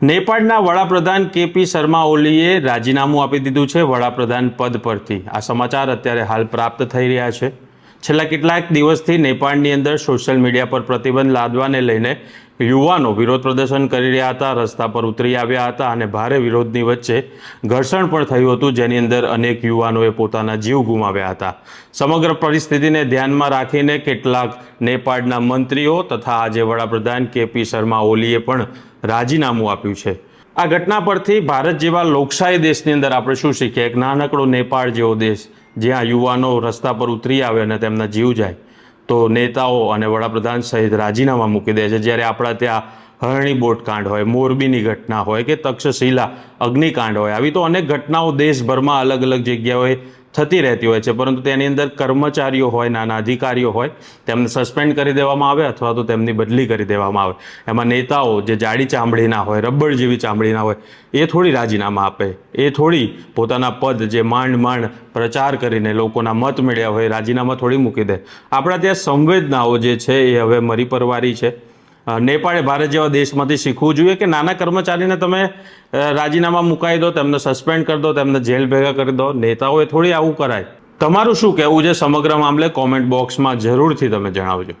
નેપાળના વડાપ્રધાન કેપી શર્મા ઓલીએ રાજીનામું આપી દીધું છે વડાપ્રધાન પદ પરથી. આ સમાચાર અત્યારે હાલ પ્રાપ્ત થઈ રહ્યા છે. છેલ્લા કેટલાક દિવસથી નેપાળની અંદર સોશિયલ મીડિયા પર પ્રતિબંધ લાદવાને લઈને યુવાનો વિરોધ પ્રદર્શન કરી રહ્યા હતા, રસ્તા પર ઉતરી આવ્યા હતા અને ભારે વિરોધની વચ્ચે ઘર્ષણ પણ થયું હતું, જેની અંદર અનેક યુવાનોએ પોતાના જીવ ગુમાવ્યા હતા. સમગ્ર પરિસ્થિતિને ધ્યાનમાં રાખીને કેટલાક નેપાળના મંત્રીઓ તથા આજે વડાપ્રધાન કેપી શર્મા ઓલીએ પણ રાજીનામું આપ્યું છે. આ ઘટના પરથી ભારત જેવા લોકશાહી દેશની અંદર આપણે શું શીખીએ? એક નાનકડો નેપાળ જેવો દેશ, જ્યાં યુવાનો રસ્તા પર ઉતરી આવે અને તેમના જીવ જાય. તો નેતાઓ અને વડાપ્રધાન સહિત રાજીનામા મૂકી દે છે. જ્યારે આપણા ત્યાં હરણી બોટકાંડ હોય, મોરબીની ઘટના હોય કે તક્ષશિલા અગ્નિકાંડ હોય, આવી તો અનેક ઘટનાઓ દેશભરમાં અલગ અલગ જગ્યાઓએ થતી રહેતી હોય છે. પરંતુ તેની અંદર કર્મચારીઓ હોય, નાના અધિકારીઓ હોય, તેમને સસ્પેન્ડ કરી દેવામાં આવે અથવા તો તેમની બદલી કરી દેવામાં આવે. એમાં નેતાઓ જે જાડી ચામડીના હોય રબડ જેવી ચામડીના હોય, એ થોડી રાજીનામા આપે. એ થોડી પોતાના પદ જે માંડ માંડ પ્રચાર કરીને લોકોના મત મેળ્યા હોય રાજીનામા થોડી મૂકી દે. આપણા ત્યાં સંવેદનાઓ જે છે, એ હવે મરી પરવારી છે. નેપાળે ભારત જેવા દેશમાંથી શીખવું જોઈએ કે નાના કર્મચારીને તમે રાજીનામા મુકાઈ દો, તેમને સસ્પેન્ડ કરી દો, તેમને જેલ ભેગા કરી દો, નેતાઓએ થોડી આવું કરાય. તમારું શું કહેવું છે સમગ્ર મામલે કોમેન્ટ બોક્સમાં જરૂરથી તમે જણાવજો.